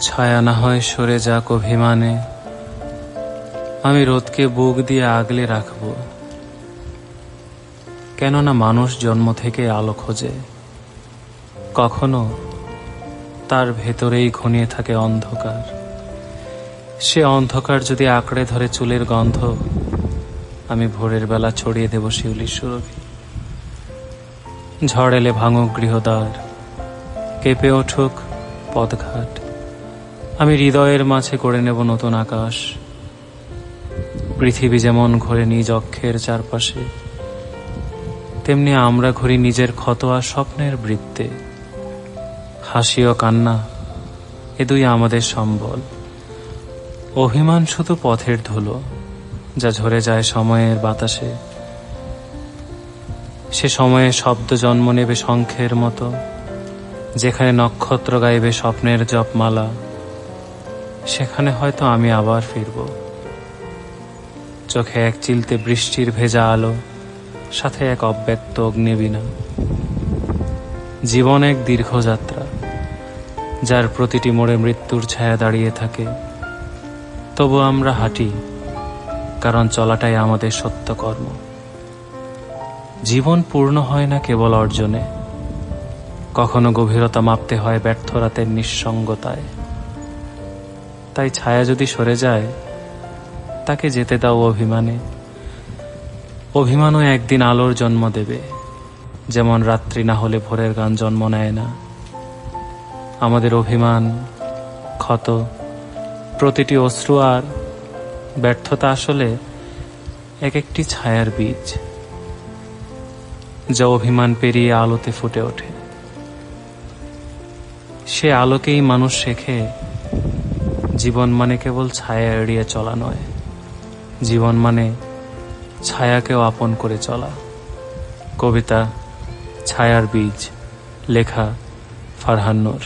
ছায়া না হয় সরে যাক অভিমানে। আমি রোদকে বুক দিয়ে আগলে রাখব। কেননা মানুষ জন্ম থেকে আলো খোঁজে। কখনো তার ভেতরেই ঘনিয়ে থাকে অন্ধকার। সে অন্ধকার যদি আঁকড়ে ধরে চুলের গন্ধ, আমি ভোরের বেলা ছড়িয়ে দেব শিউলির সুরভি। ঝড় এলে ভাঙুক গৃহদ্বার, কেঁপে উঠুক পথঘাট। আমি হৃদয়ের মাঝে করে নেব নতুন আকাশ। পৃথিবী যেমন ঘোরে নিজ অক্ষের চারপাশে, তেমনি আমরা ঘুরি নিজের ক্ষত আর স্বপ্নের বৃত্তে। হাসি ও কান্না এ দুই আমাদের সম্বল। অভিমান শুধু পথের ধুলো, যা ঝরে যায় সময়ের বাতাসে। সে সময়ে শব্দ জন্ম নেবে শঙ্খের মতো, যেখানে নক্ষত্র গাইবে স্বপ্নের জপমালা। সেখানে হয়তো আমি আবার ফিরব। চোখে এক চিলতে বৃষ্টির ভেজা আলো, সাথে এক অব্যক্ত অগ্নিবীণা। জীবন এক দীর্ঘ যাত্রা যার প্রতিটি মোড়ে মৃত্যুর ছায়া দাঁড়িয়ে থাকে। তবু আমরা হাঁটি, কারণ চলাটাই আমাদের সত্য কর্ম। জীবন পূর্ণ হয় না কেবল অর্জনে, কখনো গভীরতা মাপতে হয় ব্যর্থ রাতের নিঃসঙ্গতায়। তাই ছায়া যদি সরে যায়, তাকে যেতে দাও অভিমানে। অভিমানও একদিন আলোর জন্ম দেবে, যেমন রাত্রি না হলে ভোরের গান জন্ম নেয় না। আমাদের অভিমান ক্ষত, প্রতিটি অশ্রু আর ব্যর্থতা আসলে এক একটি ছায়ার বীজ, যা অভিমান পেরিয়ে আলোতে ফুটে ওঠে। সে আলোকেই মানুষ শেখে জীবন মানে কেবল ছায়া এড়িয়ে চলা নয়। জীবন মানে ছায়াকেও আপন করে চলা। কবিতা, ছায়ার বীজ, লেখা ফারহান নূর।